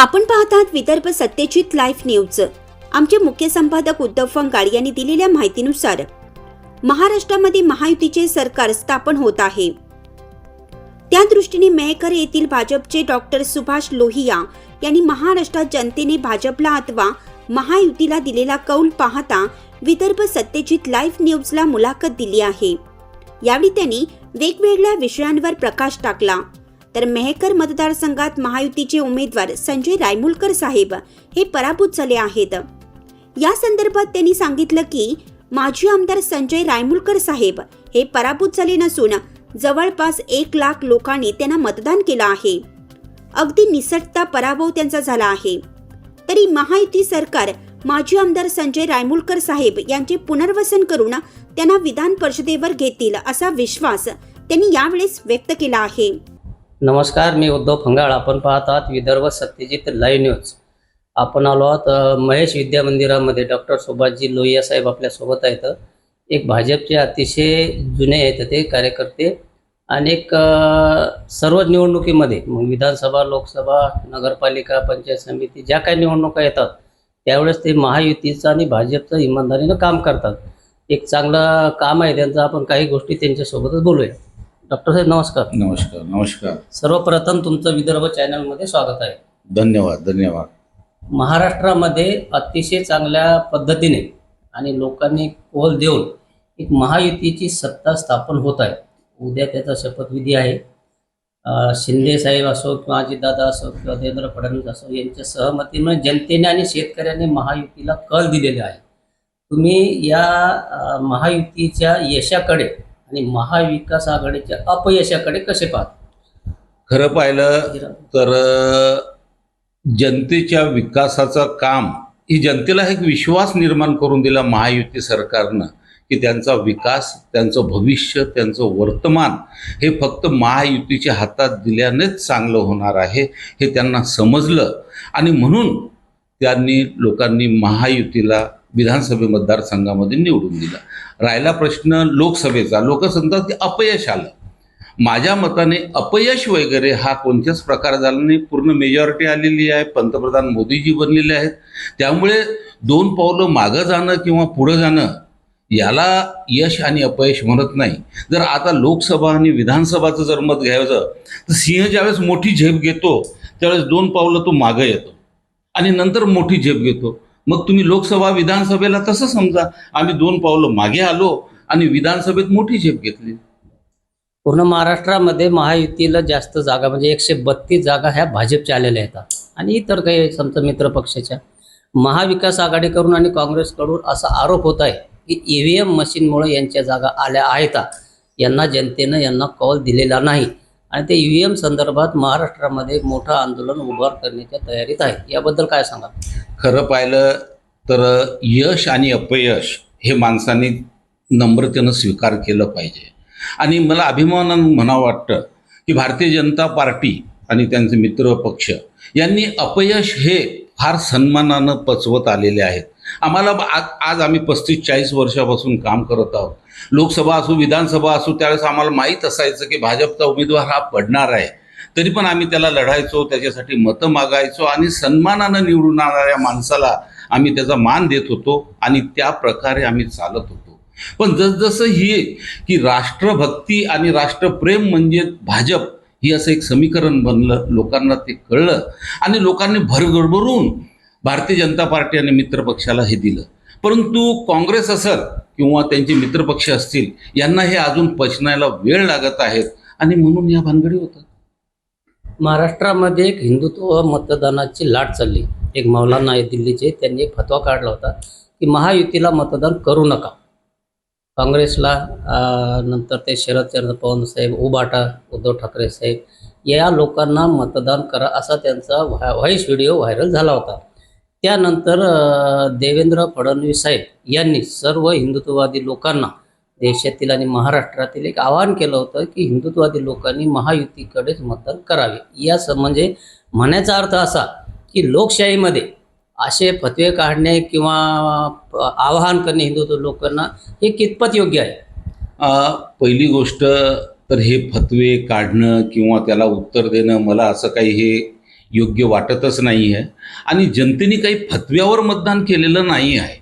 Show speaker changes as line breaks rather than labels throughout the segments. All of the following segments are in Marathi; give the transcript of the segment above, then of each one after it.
आपण पाहतात विदर्भ सत्यजित लाईव्ह न्यूज. आमचे मुख्य संपादक उद्धव फंगाळ यांनी दिलेल्या माहितीनुसार महाराष्ट्रामध्ये महायुतीचे सरकार स्थापन होत आहे. त्या दृष्टीने मेहकर येथील भाजपचे डॉक्टर सुभाष लोहिया यांनी महाराष्ट्रात जनतेने भाजपला अथवा महायुतीला दिलेला कौल पाहता विदर्भ सत्यजित लाईव्ह न्यूजला मुलाखत दिली आहे. यावेळी त्यांनी वेगवेगळ्या विषयांवर प्रकाश टाकला. तर मेहकर मतदारसंघात महायुतीचे उमेदवार संजय रायमुलकर साहेब हे पराभूत झाले आहेत. या संदर्भात त्यांनी सांगितलं की माजी आमदार संजय रायमुलकर साहेब हे पराभूत झाले नसून जवळपास एक लाख लोकांनी त्यांना मतदान केलं आहे. अगदी निसटता पराभव त्यांचा झाला आहे. तरी महायुती सरकार माजी आमदार संजय रायमुलकर साहेब यांचे पुनर्वसन करून त्यांना विधान परिषदेवर घेतील असा विश्वास त्यांनी यावेळेस व्यक्त केला आहे.
नमस्कार मी उद्धव फंगाळ. आपण पाहत आहात विदर्भ सत्यजित लाईव्ह न्यूज. आपण आलो आहोत महेश विद्या मंदिरामध्ये. डॉक्टर सुभाषजी लोहिया साहेब आपल्यासोबत आहेत. एक भाजपचे अतिशय जुने आहेत ते कार्यकर्ते आणि एक सर्व निवडणुकीमध्ये मग विधानसभा लोकसभा नगरपालिका पंचायत समिती ज्या काही निवडणुका येतात त्यावेळेस ते महायुतीचं आणि भाजपचं इमानदारीनं काम करतात. एक चांगलं काम आहे त्यांचं. आपण काही गोष्टी त्यांच्यासोबतच बोलूया. डॉक्टर साहेब नमस्कार.
नमस्कार नमस्कार.
सर्वप्रथम तुमचं विदर्भ चॅनलमध्ये स्वागत आहे.
धन्यवाद धन्यवाद.
महाराष्ट्रामध्ये अतिशय चांगल्या पद्धतीने आणि लोकांनी कोल देऊन एक महायुतीची सत्ता स्थापन होत आहे. उद्या त्याचा शपथविधी आहे. शिंदे साहेब असो किंवा अजितदादा असो किंवा देवेंद्र फडणवीस असो यांच्या सहमतीने जनतेने आणि शेतकऱ्यांनी महायुतीला कल दिलेले आहे. तुम्ही या महायुतीच्या यशाकडे आणि महाविकास आघाडीच्या अपयशाकडे कसे पाहता?
खरं पाहिलं तर जनतेच्या विकासाचं काम ही जनतेला एक विश्वास निर्माण करून दिला महायुती सरकारनं की त्यांचा विकास त्यांचं भविष्य त्यांचं वर्तमान हे फक्त महायुतीच्या हातात दिल्यानेच चांगलं होणार आहे हे त्यांना समजलं. आणि म्हणून त्यांनी लोकांनी महायुतीला विधानसभे मतदारसंघामध्ये निवडून दिला. राहिला प्रश्न लोकसभेचा. लोक सांगतात की अपयश आलं. माझ्या मताने अपयश वगैरे हा कोणत्याच प्रकार झाला नाही. पूर्ण मेजॉरिटी आलेली आहे. पंतप्रधान मोदीजी बनलेले आहेत. त्यामुळे दोन पावलं मागं जाणं किंवा पुढं जाणं याला यश आणि अपयश म्हणत नाही. जर आता लोकसभा आणि विधानसभाचं जर मत घ्यायचं तर सिंह ज्यावेळेस मोठी झेप घेतो त्यावेळेस दोन पावलं तो मागं येतो. आणि नंतर मोठी झेप घेतो. मग तुम्ही लोकसभा विधानसभेला तसं समजा आम्ही दोन पावलं मागे आलो आणि विधानसभेत मोठी झेप घेतली.
पूर्ण महाराष्ट्रामध्ये महायुतीला जास्त जागा म्हणजे एकशे बत्तीस जागा ह्या भाजपच्या आलेल्या आहेत. आणि इतर काही समजा मित्र पक्षाच्या. महाविकास आघाडीकडून आणि काँग्रेसकडून असा आरोप होत आहे की ई व्ही एम मशीनमुळे यांच्या जागा आल्या आहेत. यांना जनतेनं यांना कॉल दिलेला नाही. आणि ते ईव्हीएम संदर्भात महाराष्ट्रामध्ये एक मोठं आंदोलन उभार करण्याच्या तयारीत आहे. याबद्दल काय सांगा
खरं पाहिलं तर यश आणि अपयश हे माणसाने नम्रतेनं स्वीकार केलं पाहिजे. आणि मला अभिमानानं म्हणावं वाटतं की भारतीय जनता पार्टी आणि त्यांचे मित्र पक्ष यांनी अपयश हे फार सन्मानानं पचवत आलेले आहेत. आम्हाला आज आज आम्ही पस्तीस चाळीस वर्षापासून काम करत आहोत. लोकसभा असो विधानसभा असो त्यावेळेस आम्हाला माहीत असायचं की भाजपचा उमेदवार हा पडणार आहे. तरी पण आम्ही त्याला लढायचो त्याच्यासाठी मतं मागायचो आणि सन्मानानं निवडून आणणाऱ्या माणसाला आम्ही त्याचा मान देत होतो आणि त्या प्रकारे आम्ही चालत होतो. पण जसजसं ही की राष्ट्रभक्ती आणि राष्ट्रप्रेम म्हणजे भाजप ही असं एक समीकरण बनलं लोकांना ते कळलं आणि लोकांनी भरगडभरून भारतीय जनता पार्टी आणि मित्रपक्षाला हे दिलं. परंतु काँग्रेस असत किंवा त्यांचे मित्रपक्ष असतील यांना हे अजून पचनायला वेळ लागत आहेत आणि म्हणून या भानगडी होतात.
महाराष्ट्रामध्ये एक हिंदुत्व मतदानाची लाट चालली. एक मौलाना आहे दिल्लीचे त्यांनी एक फतवा काढला होता की महायुतीला मतदान करू नका. काँग्रेसला नंतर ते शरदचंद्र पवार साहेब उबाटा उद्धव ठाकरे साहेब या लोकांना मतदान करा असा त्यांचा व्हा व्हाईस व्हिडिओ व्हायरल झाला होता. त्यानंतर देवेंद्र फडणवीस साहेब यांनी सर्व हिंदुत्ववादी लोकांना देशातील आणि महाराष्ट्रातील एक आवाहन केलं होतं की हिंदुत्ववादी लोकांनी महायुतीकडेच मतदान करावे. या स- म्हणजे म्हणायचा अर्थ असा की लोकशाहीमध्ये असे फतवे काढणे किंवा आवाहन करणे हिंदुत्व लोकांना हे कितपत योग्य आहे?
पहिली गोष्ट तर हे फतवे काढणं किंवा त्याला उत्तर देणं मला असं काही हे योग्य वाटतच नाही आहे आणि जनतेने काही फतव्यावर मतदान केलेलं नाही आहे.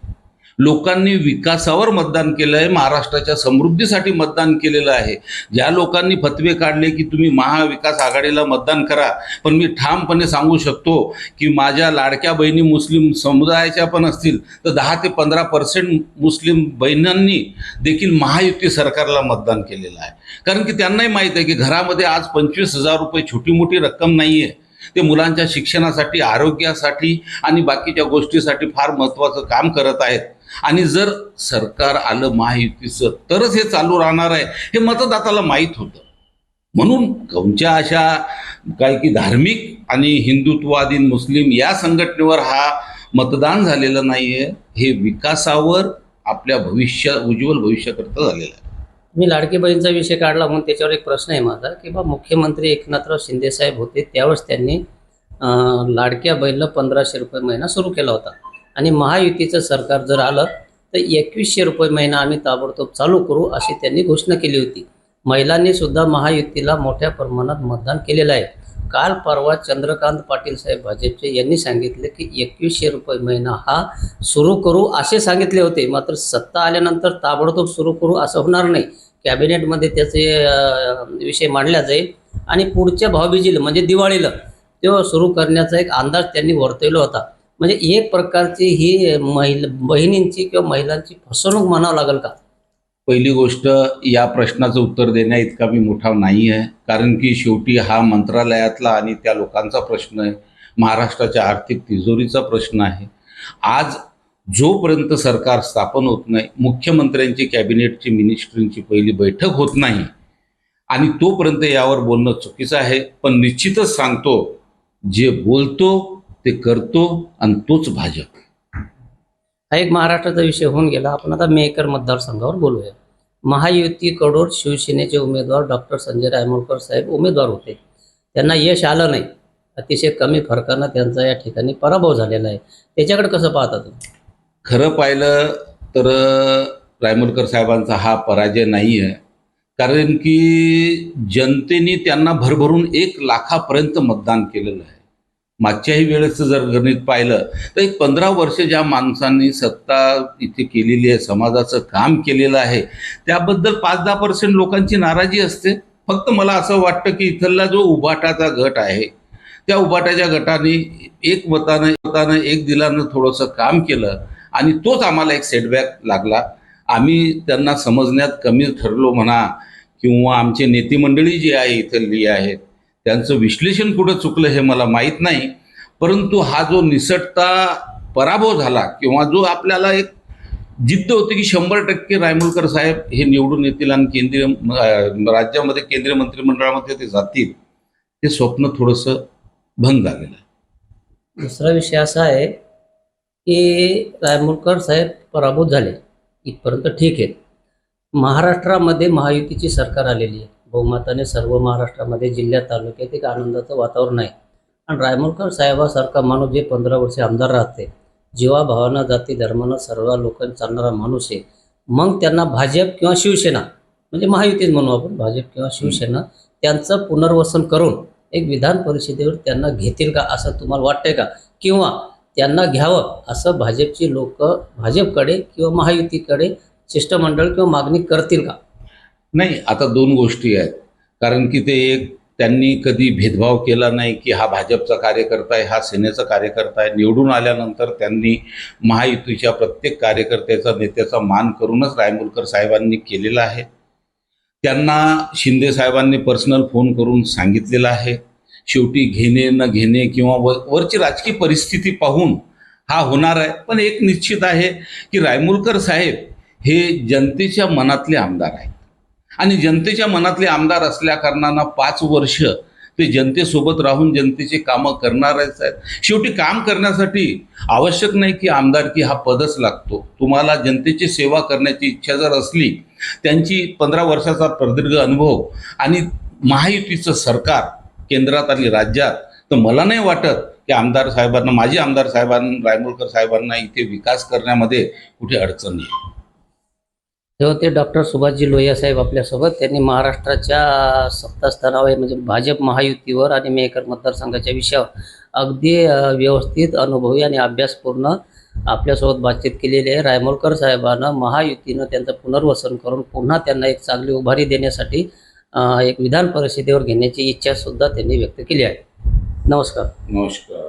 लोकांनी विकासावर मतदान केलं आहे महाराष्ट्राच्या समृद्धीसाठी मतदान केलेलं आहे. ज्या लोकांनी फतवे काढले की तुम्ही महाविकास आघाडीला मतदान करा पण मी ठामपणे सांगू शकतो की माझ्या लाडक्या बहिणी मुस्लिम समुदायाच्या पण असतील तर दहा ते पंधरा पर्सेंट मुस्लिम बहिणांनी देखील महायुती सरकारला मतदान केलेलं आहे. कारण की त्यांनाही माहीत आहे की घरामध्ये आज पंचवीस हजार रुपये छोटी मोठी रक्कम नाही आहे ते मुलांच्या शिक्षणासाठी आरोग्यासाठी आणि बाकीच्या गोष्टीसाठी फार महत्त्वाचं काम करत आहेत. आणि जर सरकार आलं महायुतीचं तरच हे चालू राहणार आहे. हे मतदाताला माहीत होतं. म्हणून कोणत्या अशा काय की धार्मिक आणि हिंदुत्ववादी मुस्लिम या संघटनेवर हा मतदान झालेलं नाही आहे हे विकासावर आपल्या भविष्य उज्ज्वल भविष्याकरता झालेलं आहे.
मी लाडकी बहीणचा विषय काढला म्हणून त्याच्यावर एक प्रश्न आहे माझा की बा मुख्यमंत्री एकनाथराव शिंदेसाहेब होते त्यावेळेस त्यांनी लाडक्या बहिणीला पंधराशे रुपये महिना सुरू केला होता. आणि महायुतीचं सरकार जर आलं तर एकवीसशे रुपये महिना आम्ही ताबडतोब चालू करू अशी त्यांनी घोषणा केली होती. महिलांनी सुद्धा महायुतीला मोठ्या प्रमाणात मतदान केलेलं आहे. काल परवा चंद्रकांत पाटील साहेब भाजपचे यांनी सांगितले की एकवीसशे रुपये महिना हा सुरू करू असे सांगितले होते. मात्र सत्ता आल्यानंतर ताबडतोब सुरू करू असं होणार नाही. कॅबिनेटमध्ये त्याचे विषय मांडला जाईल. आणि पुढच्या भाऊबीजीला म्हणजे दिवाळीला तो सुरू करण्याचा एक अंदाज त्यांनी वर्तवला होता. म्हणजे एक प्रकारची ही महिला बहिणींची किंवा महिलांची फसवणूक म्हणावं लागेल का?
पहिली गोष्ट या प्रश्नाचं उत्तर देण्या इतका मी मोठा नाही आहे. कारण की शेवटी हा मंत्रालयातला आणि त्या लोकांचा प्रश्न आहे. महाराष्ट्राच्या आर्थिक तिजोरीचा प्रश्न आहे. आज जोपर्यंत सरकार स्थापन होत नाही मुख्यमंत्र्यांची कॅबिनेटची मिनिस्ट्रींची पहिली बैठक होत नाही आणि तोपर्यंत यावर बोलणं चुकीचं आहे. पण निश्चितच सांगतो जे बोलतो ते करतो आणि तोच भाजप.
हा एक महाराष्ट्राचा विषय होऊन गेला. आपण आता मेकर मतदारसंघावर बोलूया. महायुतीकडून शिवसेनेचे उमेदवार डॉक्टर संजय रायमोलकर साहेब उमेदवार होते. त्यांना यश आलं नाही. अतिशय कमी फरकानं त्यांचा या ठिकाणी पराभव झालेला आहे. त्याच्याकडे कसं पाहता तुम्ही?
खरं पाहिलं तर रायमोलकर साहेबांचा हा पराजय नाही आहे कारण की जनतेने त्यांना भरभरून एक लाखापर्यंत मतदान केलेलं आहे. मागच्याही वेळेचं जर गणित पाहिलं तर एक पंधरा वर्ष ज्या माणसांनी सत्ता इथे केलेली आहे समाजाचं काम केलेलं आहे त्याबद्दल पाच दहा पर्सेंट लोकांची नाराजी असते. फक्त मला असं वाटतं की इथला जो उभाटाचा गट आहे त्या उभाटाच्या गटाने एक मतानं मतानं एक दिलानं थोडंसं काम केलं आणि तोच आम्हाला एक सेटबॅक लागला. आम्ही त्यांना समजण्यात कमी ठरलो म्हणा किंवा आमचे नेते मंडळी जी आहे इथली आहेत त्यांचं विश्लेषण कुठं चुकलं हे मला माहीत नाही. परंतु हा जो निसटता पराभव झाला किंवा जो आपल्याला एक जिद्द होती की शंभर टक्के रायमुलकर साहेब हे निवडून येतील आणि केंद्रीय राज्यामध्ये केंद्रीय मंत्रिमंडळामध्ये ते जातील ते स्वप्न थोडंसं भंग झालेलं आहे.
दुसरा विषय असा आहे की रायमुलकर साहेब पराभूत झाले इथपर्यंत ठीक आहे. महाराष्ट्रामध्ये महायुतीची सरकार आलेली आहे. बहुमताने सर्व महाराष्ट्रामध्ये जिल्ह्यात तालुक्यात एक आनंदाचं वातावरण आहे. आणि रायमोलकर साहेबासारखा माणूस जे पंधरा वर्षे आमदार राहते जीवाभावानं जाती धर्मानं सर्व लोकांना चालणारा माणूस आहे. मग त्यांना भाजप किंवा शिवसेना म्हणजे महायुतीच म्हणू आपण भाजप किंवा शिवसेना त्यांचं पुनर्वसन करून एक विधान परिषदेवर त्यांना घेतील का असं तुम्हाला वाटतंय का? किंवा त्यांना घ्यावं असं भाजपची लोक भाजपकडे किंवा महायुतीकडे शिष्टमंडळ किंवा मागणी करतील का?
नाही आता दोन गोष्टी आहेत. कारण की ते एक त्यांनी कधी भेदभाव केला नाही की हा भाजपचा कार्यकर्ता आहे हा सेनेचा कार्यकर्ता आहे. निवडून आल्यानंतर त्यांनी महायुतीच्या प्रत्येक कार्यकर्त्याचा नेत्याचा मान करूनच रायमुलकर साहेबांनी केलेला आहे. त्यांना शिंदे साहेबांनी पर्सनल फोन करून सांगितलेलं आहे. शेवटी घेणे न घेणे किंवा व वरची राजकीय परिस्थिती पाहून हा होणार आहे. पण एक निश्चित आहे की रायमुलकर साहेब हे जनतेच्या मनातले आमदार आहेत. आणि जनतेच्या मनातले आमदार असल्या कारणानं पाच वर्ष ते जनतेसोबत राहून जनतेचे कामं करणारच आहेत. शेवटी काम करण्यासाठी आवश्यक नाही की आमदारकी हा पदच लागतो. तुम्हाला जनतेची सेवा करण्याची इच्छा जर असली त्यांची पंधरा वर्षाचा प्रदीर्घ अनुभव आणि महायुतीचं सरकार केंद्रात आणि राज्यात तर मला नाही वाटत की आमदार साहेबांना माजी आमदार साहेबांना रायमोलकर साहेबांना इथे विकास करण्यामध्ये कुठे अडचण येईल.
हे होते डॉक्टर सुभाषजी लोहिया साहेब आपल्यासोबत त्यांनी महाराष्ट्राच्या सत्तास्थानावर म्हणजे भाजप महायुतीवर आणि मेकर मतदारसंघाच्या विषयावर अगदी व्यवस्थित अनुभवी आणि अभ्यासपूर्ण आपल्यासोबत बातचीत केलेली आहे. रायमोलकर साहेबांना महायुतीनं त्यांचं पुनर्वसन करून पुन्हा त्यांना एक चांगली उभारी देण्यासाठी एक विधान परिषदेवर घेण्याची इच्छासुद्धा त्यांनी व्यक्त केली आहे. नमस्कार.
नमस्कार.